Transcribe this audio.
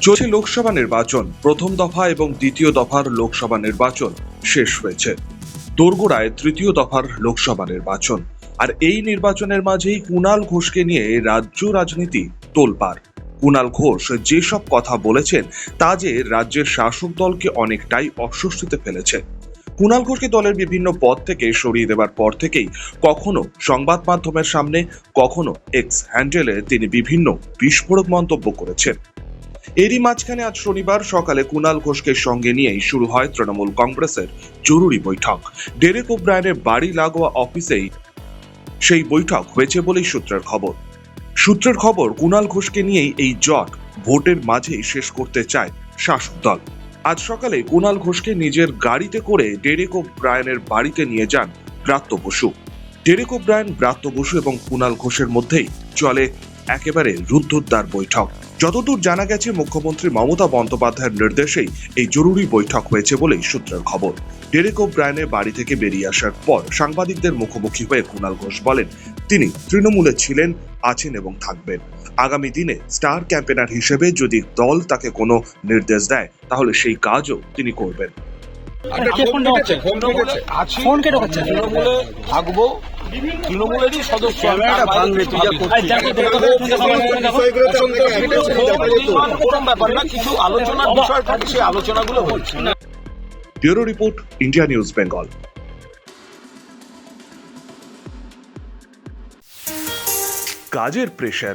চলছে লোকসভা নির্বাচন, প্রথম দফা এবং দ্বিতীয় দফার লোকসভা নির্বাচন শেষ হয়েছে। দোরগোড়ায় তৃতীয় দফার লোকসভা নির্বাচন। আর এই নির্বাচনের মাঝেই কুণাল ঘোষকে নিয়ে রাজ্য রাজনীতি তোলপাড়। কুণাল ঘোষ যেসব কথা বলেছেন, তা যে রাজ্যের শাসক দলকে অনেকটাই অস্বস্তিতে ফেলেছে। কুণাল ঘোষকে দলের বিভিন্ন পদ থেকে সরিয়ে দেবার পর থেকেই কখনো সংবাদ মাধ্যমের সামনে, কখনো এক্স হ্যান্ডেলে তিনি বিভিন্ন বিস্ফোরক মন্তব্য করেছেন। এরই মাঝখানে আজ শনিবার সকালে কুণাল ঘোষকে সঙ্গে নিয়েই শুরু হয় তৃণমূল কংগ্রেসের জরুরি বৈঠক। ডেরেক ওব্রায়নের বাড়ি লাগোয়া অফিসেই সেই বৈঠক হয়েছে বলেই সূত্রের খবর। সূত্রের খবর, কুণাল ঘোষকে নিয়েই এই জট ভোটের মাঝেই শেষ করতে চায় শাসক দল। সকালে কুণাল ঘোষকে নিজের গাড়িতে করে ডেরেক ওব্রায়নের বাড়িতে নিয়ে যান ব্রাত্য বসু। ডেরেক ওব্রায়ন ব্রাত্য বসু এবং কুণাল ঘোষের মধ্যেই চলে একেবারে রুদ্ধদ্বার বৈঠক। যতদূর জানা গেছে, মুখ্যমন্ত্রী মমতা বন্দ্যোপাধ্যায়ের নির্দেশেই এই জরুরি বৈঠক হয়েছে বলেই সূত্রের খবর। ডেরেক ও ব্রায়নের বাড়ি থেকে বেরিয়ে আসার পর সাংবাদিকদের মুখোমুখি হয়ে কুণাল ঘোষ বলেন, তিনি তৃণমূলে ছিলেন, আছেন এবং থাকবেন। আগামী দিনে স্টার ক্যাম্পেনার হিসেবে যদি দল তাকে কোনো নির্দেশ দেয় তাহলে সেই কাজও তিনি করবেন। থাকব। তৃণমূলেরই সদস্য ব্যাপার না কিছু আলোচনার বিষয় থাকে সেই আলোচনাগুলো হচ্ছে। Bureau report India news Bengal. কাজের প্রেশার